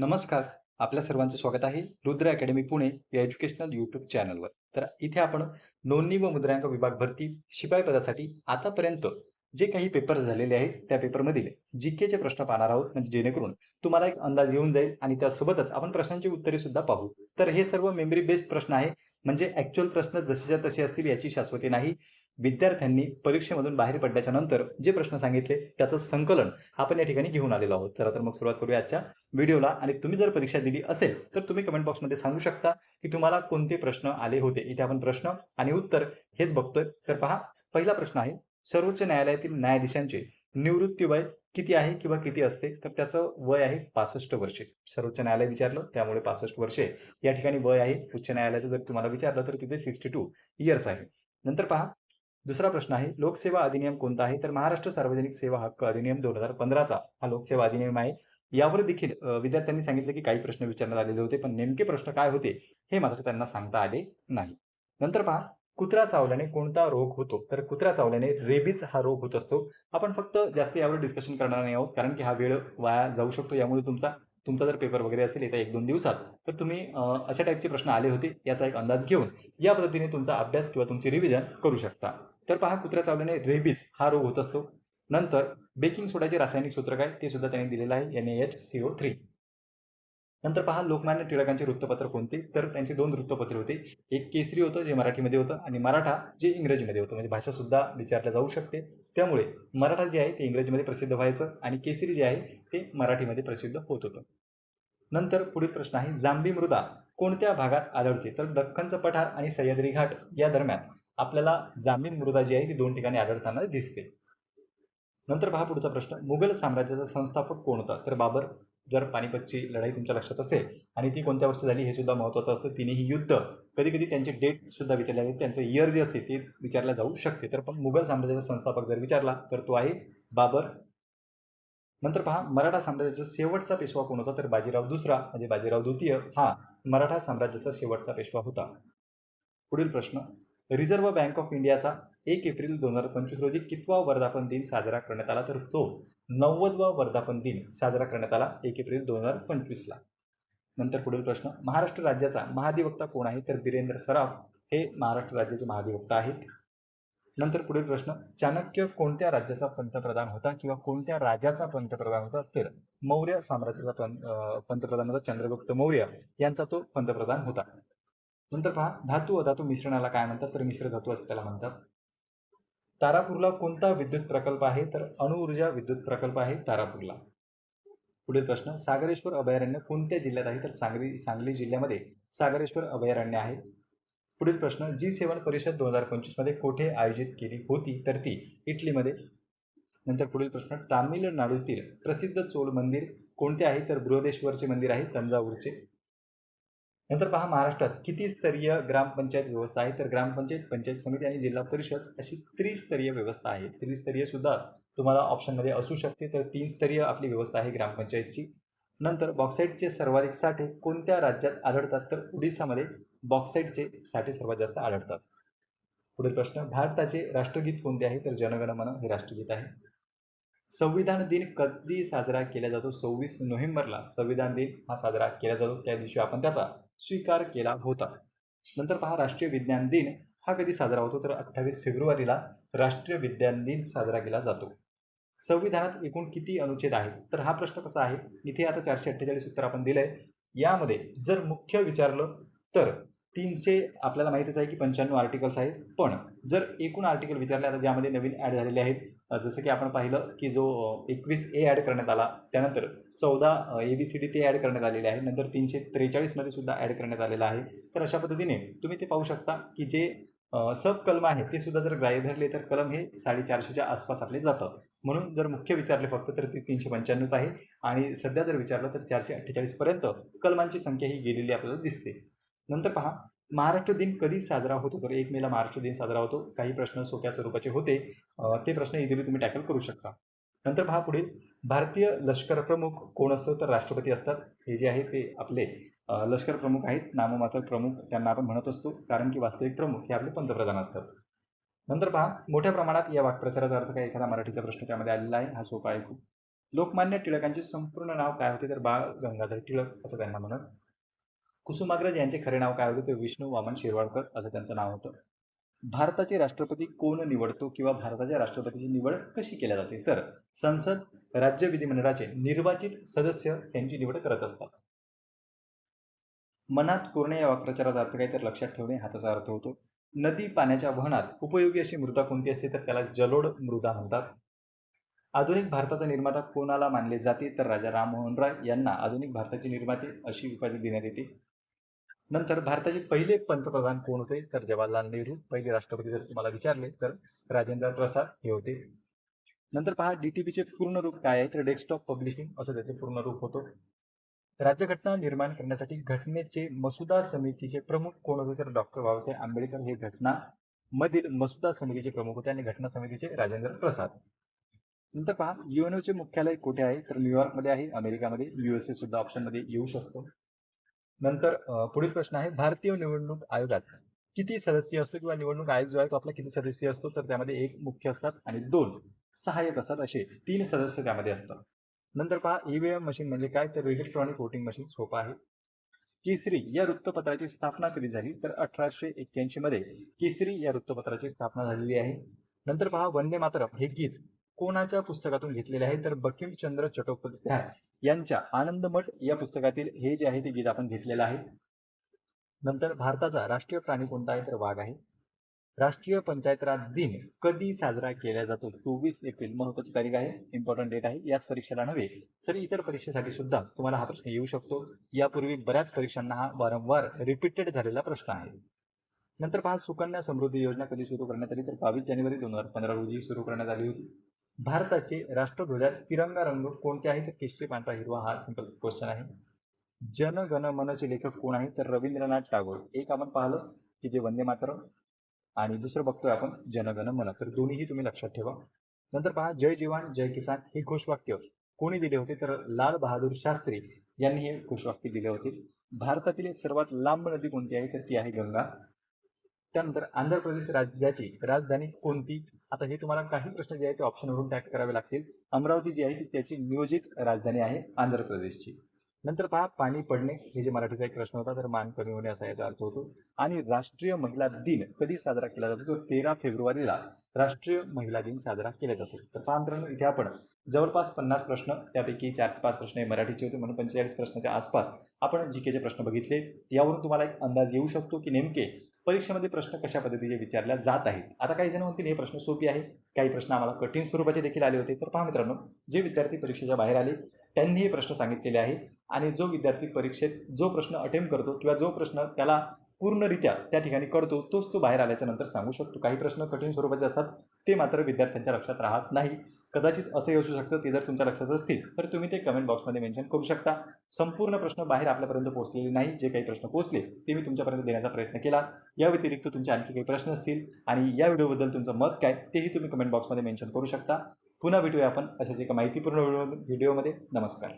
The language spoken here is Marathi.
नमस्कार. आपल्या सर्वांचं स्वागत आहे रुद्र अकॅडमी पुणे या एज्युकेशनल यूट्यूब चॅनलवर. तर इथे आपण नोंदणी व मुद्रांक विभाग भरती शिपाई पदासाठी आतापर्यंत जे काही पेपर झालेले आहेत त्या पेपरमधील जी केचे प्रश्न पाहणार आहोत. म्हणजे जेणेकरून तुम्हाला एक अंदाज येऊन जाईल आणि त्यासोबतच आपण प्रश्नांची उत्तरे सुद्धा पाहू. तर हे सर्व मेमरी बेस्ड प्रश्न आहे म्हणजे ऍक्च्युअल प्रश्न जसेच्या तसे असतील याची शाश्वती नाही. विद्यार्थ्यांनी परीक्षेमधून बाहेर पडल्याच्या नंतर जे प्रश्न सांगितले त्याचं संकलन आपण या ठिकाणी घेऊन आलेलो आहोत. चला तर मग सुरुवात करूया आजच्या व्हिडिओला. आणि तुम्ही जर परीक्षा दिली असेल तर तुम्ही कमेंट बॉक्समध्ये सांगू शकता की तुम्हाला कोणते प्रश्न आले होते. इथे आपण प्रश्न आणि उत्तर हेच बघतोय. तर पहा पहिला प्रश्न आहे सर्वोच्च न्यायालयातील न्यायाधीशांचे निवृत्ती वय किती आहे किंवा किती असते? तर त्याचं वय आहे पासष्ट वर्षे. सर्वोच्च न्यायालय विचारलं त्यामुळे पासष्ट वर्षे. या ठिकाणी वय आहे. उच्च न्यायालयाचं जर तुम्हाला विचारलं तर तिथे सिक्स्टी टू इयर्स आहे. नंतर पहा दुसरा प्रश्न आहे लोकसेवा अधिनियम कोणता आहे? तर महाराष्ट्र सार्वजनिक सेवा हक्क अधिनियम दोन हजार पंधराचा हा लोकसेवा अधिनियम आहे. यावर देखील विद्यार्थ्यांनी सांगितले की काही प्रश्न विचारण्यात आलेले होते पण नेमके प्रश्न काय होते हे मात्र त्यांना सांगता आले नाही. नंतर पहा कुत्रा चावल्याने कोणता रोग होतो? तर कुत्रा चावल्याने रेबीज हा रोग होत असतो. आपण फक्त जास्त यावर डिस्कशन करणार नाही आहोत कारण की हा वेळ वाया जाऊ शकतो. यामुळे तुमचा तुमचा जर पेपर वगैरे असेल येत्या एक दोन दिवसात तर तुम्ही अशा टाईपचे प्रश्न आले होते याचा एक अंदाज घेऊन या पद्धतीने तुमचा अभ्यास किंवा तुमची रिव्हिजन करू शकता. तर पहा कुत्र्या चावल्याने रेबीज हा रोग होत असतो. नंतर बेकिंग सोडाचे रासायनिक सूत्र काय ते सुद्धा त्यांनी दिलेलं आहे N H C O three नंतर पहा लोकमान्य टिळकांचे वृत्तपत्र कोणते? तर त्यांचे दोन वृत्तपत्रे होते. एक केसरी होतं जे मराठीमध्ये होतं आणि मराठा जे इंग्रजीमध्ये होतं. म्हणजे भाषा सुद्धा विचारल्या जाऊ शकते. त्यामुळे मराठा जे आहे ते इंग्रजीमध्ये प्रसिद्ध व्हायचं आणि केसरी जे आहे ते मराठीमध्ये प्रसिद्ध होत होतं. नंतर पुढील प्रश्न आहे जांभी मृदा कोणत्या भागात आढळते? तर दख्खनचं पठार आणि सह्याद्री घाट या दरम्यान आपल्याला जांभी मृदा जी आहे ती दोन ठिकाणी आढळताना दिसते. नंतर पहा पुढचा प्रश्न मुघल साम्राज्याचा संस्थापक कोण होता? तर बाबर जर पानिपतची लढाई तुमच्या लक्षात असेल आणि ती कोणत्या वर्षी झाली हे सुद्धा महत्त्वाचं असतं. तिन्ही युद्ध कधी कधी त्यांचे डेट सुद्धा विचारले जाते त्यांचं इयर जे असते ते विचारल्या जाऊ शकते. तर पण मुघल साम्राज्याचा संस्थापक जर विचारला तर तो आहे बाबर. नंतर पहा मराठा साम्राज्याचा शेवटचा पेशवा कोण होता? तर बाजीराव दुसरा म्हणजे बाजीराव द्वितीय. हा मराठा साम्राज्याचा शेवटचा पेशवा होता. पुढील प्रश्न. रिझर्व्ह बँक ऑफ इंडियाचा एक एप्रिल दोन हजार पंचवीस रोजी कितवा वर्धापन दिन साजरा करण्यात आला तर तो नव्वदवा वर्धापन दिन साजरा करण्यात आला एक एप्रिल दोन हजार पंचवीसला. नंतर पुढील प्रश्न महाराष्ट्र राज्याचा महाधिवक्ता कोण आहे? तर बिरेंद्र सराफ हे महाराष्ट्र राज्याचे महाधिवक्ता आहेत. नंतर पुढील प्रश्न चाणक्य कोणत्या राज्याचा पंतप्रधान होता किंवा कोणत्या राजाचा पंतप्रधान होता? तर मौर्य साम्राज्याचा पंतप्रधान होता चंद्रगुप्त मौर्य यांचा तो पंतप्रधान होता. नंतर पहा धातू अधातू मिश्रणाला काय म्हणतात? तर मिश्र धातू असे त्याला म्हणतात. तारापूरला कोणता विद्युत प्रकल्प आहे? तर अणुऊर्जा विद्युत प्रकल्प आहे तारापूरला. पुढील प्रश्न सागरेश्वर अभयारण्य कोणत्या जिल्ह्यात आहे? तर सांगली सांगली जिल्ह्यामध्ये सागरेश्वर अभयारण्य आहे. पुढील प्रश्न जी सेवन परिषद दोन हजार पंचवीसमध्ये कोठे आयोजित केली होती? तर ती इटलीमध्ये. नंतर पुढील प्रश्न तामिळनाडूतील प्रसिद्ध चोल मंदिर कोणते आहे? तर बृहदेश्वरचे मंदिर आहे तंजावूरचे. नंतर पहा महाराष्ट्रात किती स्तरीय ग्रामपंचायत व्यवस्था आहे? तर ग्रामपंचायत पंचायत समिती आणि जिल्हा परिषद अशी त्रिस्तरीय व्यवस्था आहे. त्रिस्तरीय सुद्धा तुम्हाला ऑप्शनमध्ये असू शकते. तर तीन स्तरीय आपली व्यवस्था आहे ग्रामपंचायतची. नंतर बॉक्साईटचे सर्वाधिक साठे कोणत्या राज्यात आढळतात? तर ओडिसामध्ये बॉक्साईटचे साठे सर्वात जास्त आढळतात. पुढील प्रश्न भारताचे राष्ट्रगीत कोणते आहे? तर जनगण मन हे राष्ट्रगीत आहे. संविधान दिन कधी साजरा केला जातो? सव्वीस नोव्हेंबरला संविधान दिन हा साजरा केला जातो. त्या दिवशी आपण त्याचा स्वीकार केला होता. नंतर पहा राष्ट्रीय विज्ञान दिन हा कधी साजरा होतो? तर अठ्ठावीस फेब्रुवारीला राष्ट्रीय विज्ञान दिन साजरा केला जातो. संविधानात एकूण किती अनुच्छेद आहेत? तर हा प्रश्न कसा आहे? इथे आता चारशे अठ्ठेचाळीस उत्तर आपण दिलंय. यामध्ये जर मुख्य विचारलं तर तीनशे आपल्याला माहितीच आहे की पंच्याण्णव आर्टिकल्स आहेत. पण जर एकूण आर्टिकल विचारले आता ज्यामध्ये नवीन ॲड झालेले आहेत जसं की आपण पाहिलं की जो एकवीस ए ॲड करण्यात आला त्यानंतर चौदा ए बी सी डी ते ॲड करण्यात आलेले आहे. नंतर तीनशे त्रेचाळीसमध्ये सुद्धा ॲड करण्यात आलेला आहे. तर अशा पद्धतीने तुम्ही ते पाहू शकता की जे सब कलम आहेत ते सुद्धा जर ग्राह्य धरले तर कलम हे साडेचारशेच्या आसपास आपले जातात म्हणून जर मुख्य विचारले फक्त तर ते तीनशे पंच्याण्णवच आहे. आणि सध्या जर विचारलं तर चारशे अठ्ठेचाळीसपर्यंत कलमांची संख्या ही गेलेली आपल्याला दिसते. नंतर पहा महाराष्ट्र दिन कधी साजरा होतो तर एक मेला महाराष्ट्र दिन साजरा होतो. काही प्रश्न सोप्या स्वरूपाचे होते. ते प्रश्न इझिली तुम्ही टॅकल करू शकता. नंतर पहा पुढील भारतीय लष्कर प्रमुख कोण असतो? तर राष्ट्रपती असतात. हे जे आहे ते आपले लष्कर प्रमुख आहेत. नाममात्र प्रमुख त्यांना आपण म्हणत असतो. कारण की वास्तविक प्रमुख हे आपले पंतप्रधान असतात. नंतर पहा. मोठ्या प्रमाणात या वाक्प्रचाराचा अर्थ काय? एखादा मराठीचा प्रश्न त्यामध्ये आलेला आहे. हा सोपा आहे खूप लोकमान्य टिळकांचे संपूर्ण नाव काय होते? तर बाळ गंगाधर टिळक असं त्यांना म्हणत कुसुमाग्रज यांचे खरे नाव काय होते? ते विष्णू वामन शिरवाडकर असं त्यांचं नाव होतं. भारताचे राष्ट्रपती कोण निवडतो किंवा भारताच्या राष्ट्रपतीची निवड कशी केल्या जाते? तर संसद राज्य विधिमंडळाचे निर्वाचित सदस्य त्यांची निवड करत असतात. मनात कोरणे या वाक्प्रचाराचा अर्थ काय? तर लक्षात ठेवणे हाताचा अर्थ होतो. नदी पाण्याच्या वहनात उपयोगी अशी मृदा कोणती असते? तर त्याला जलोड मृदा म्हणतात. आधुनिक भारताचा निर्माता कोणाला मानले जाते? तर राजा राममोहन राय यांना आधुनिक भारताची निर्माते अशी उपाधी देण्यात येते. नंतर भारताचे पहिले पंतप्रधान कोण होते? तर जवाहरलाल नेहरू. पहिले राष्ट्रपती जर तुम्हाला विचारले तर राजेंद्र प्रसाद हे होते. नंतर पहा डीटीपीचे पूर्ण रूप काय आहे? तर डेस्कटॉप पब्लिशिंग असं त्याचे पूर्ण रूप होतो. राज्यघटना निर्माण करण्यासाठी घटनेचे मसुदा समितीचे प्रमुख कोण होते? तर डॉक्टर बाबासाहेब आंबेडकर. हे घटना मधील मसुदा समितीचे प्रमुख होते आणि घटना समितीचे राजेंद्र प्रसाद. नंतर पहा युएनओचे मुख्यालय कुठे आहे? तर न्यूयॉर्कमध्ये आहे अमेरिकामध्ये. युएसए सुद्धा ऑप्शनमध्ये येऊ शकतो. नंतर पुढील प्रश्न आहे भारतीय निवडणूक आयोगात किती सदस्य असतो किंवा निवडणूक आयोग जो आहे तो आपला किती सदस्य असतो? तर त्यामध्ये एक मुख्य असतात आणि दोन सहाय्यक असतात असे तीन सदस्य त्यामध्ये असतात. नंतर पहा ईव्हीएम मशीन म्हणजे काय? तर इलेक्ट्रॉनिक वोटिंग मशीन सोपं आहे. केसरी या वृत्तपत्राची स्थापना कधी झाली? तर अठराशे एक्क्याऐंशी मध्ये केसरी या वृत्तपत्राची स्थापना झालेली आहे. नंतर पहा वंदे मातरम हे गीत कोणाच्या पुस्तकातून घेतलेले आहे? तर बंकिमचंद्र चटोपाध्याय यांच्या आनंदमठ या पुस्तकातील हे जे आहे ते गीत आपण घेतलेलं आहे. नंतर भारताचा राष्ट्रीय प्राणी कोणता आहे? तर वाघ आहे. राष्ट्रीय पंचायत राज दिन कधी साजरा केला जातो? चोवीस एप्रिल महत्वाची तारीख आहे इम्पॉर्टंट डेट आहे याच परीक्षेला नव्हे तर इतर परीक्षेसाठी सुद्धा तुम्हाला हा प्रश्न येऊ शकतो. यापूर्वी बऱ्याच परीक्षांना हा वारंवार रिपीटेड झालेला प्रश्न आहे. नंतर पहा सुकन्या समृद्धी योजना कधी सुरू करण्यात आली? तर बावीस जानेवारी दोन हजार पंधरा रोजी सुरू करण्यात आली होती. भारताचे राष्ट्रध्वजात तिरंगा रंग कोणते आहे? तर केशरी पांढरा हिरवा हा सिंपल क्वेश्चन आहे. जन गण मनचे लेखक कोण आहे? तर रवींद्रनाथ टागोर. एक आपण पाहिलं की जे वंदे मातरम आणि दुसरं बघतोय आपण जनगण मन. तर दोन्हीही तुम्ही लक्षात ठेवा. नंतर पहा जय जवान जय किसान हे घोषवाक्य कोणी दिले होते? तर लाल बहादूर शास्त्री यांनी हे घोषवाक्य दिले होते. भारतातील सर्वात लांब नदी कोणती आहे? तर ती आहे गंगा. त्यानंतर आंध्र प्रदेश राज्याची राजधानी कोणती? आता हे तुम्हाला काही प्रश्न जे आहे ते ऑप्शनवरून टॅक करावे लागतील. अमरावती जी आहे ती त्याची नियोजित राजधानी आहे आंध्र प्रदेशची. नंतर पहा पाणी पडणे हे जे मराठीचा एक प्रश्न होता तर मान कमी होणे असा याचा अर्थ होतो. आणि राष्ट्रीय महिला दिन कधी साजरा केला जातो? तो तेरा फेब्रुवारीला राष्ट्रीय महिला दिन साजरा केला जातो. तर पहा मित्रांनो इथे आपण जवळपास पन्नास प्रश्न त्यापैकी चार ते पाच प्रश्न हे मराठीचे होते म्हणून पंचेचाळीस प्रश्नाच्या आसपास आपण जी केचे प्रश्न बघितले यावरून तुम्हाला एक अंदाज येऊ शकतो की नेमके परीक्षेमध्ये प्रश्न कशा पद्धतीचे विचारल्या जात आहेत? आता काही जण म्हणतील हे प्रश्न सोपे आहे काही प्रश्न आम्हाला कठीण स्वरूपाचे देखील आले होते. तर पहा मित्रांनो जे विद्यार्थी परीक्षेच्या बाहेर आले त्यांनी हे प्रश्न सांगितलेले आहे आणि जो विद्यार्थी परीक्षेत जो प्रश्न अटेम्प्ट करतो किंवा जो प्रश्न त्याला पूर्णरित्या त्या ठिकाणी कळतो तोच तो बाहेर आल्याच्यानंतर सांगू शकतो. काही प्रश्न कठीण स्वरूपाचे असतात ते मात्र विद्यार्थ्यांच्या लक्षात राहत नाही. कदाचित असंही असू शकतं ते जर तुमच्या लक्षात असतील तर तुम्ही ते कमेंट बॉक्समध्ये मेन्शन करू शकता. संपूर्ण प्रश्न बाहेर आपल्यापर्यंत पोहोचलेले नाही जे काही प्रश्न पोहोचले ते मी तुमच्यापर्यंत देण्याचा प्रयत्न केला. या व्यतिरिक्त तुमचे आणखी काही प्रश्न असतील आणि या व्हिडिओबद्दल तुमचं मत काय तेही तुम्ही कमेंट बॉक्समध्ये मेन्शन करू शकता. पुन्हा भेटूया आपण अशाच एका माहितीपूर्ण व्हिडिओ व्हिडिओमध्ये. नमस्कार.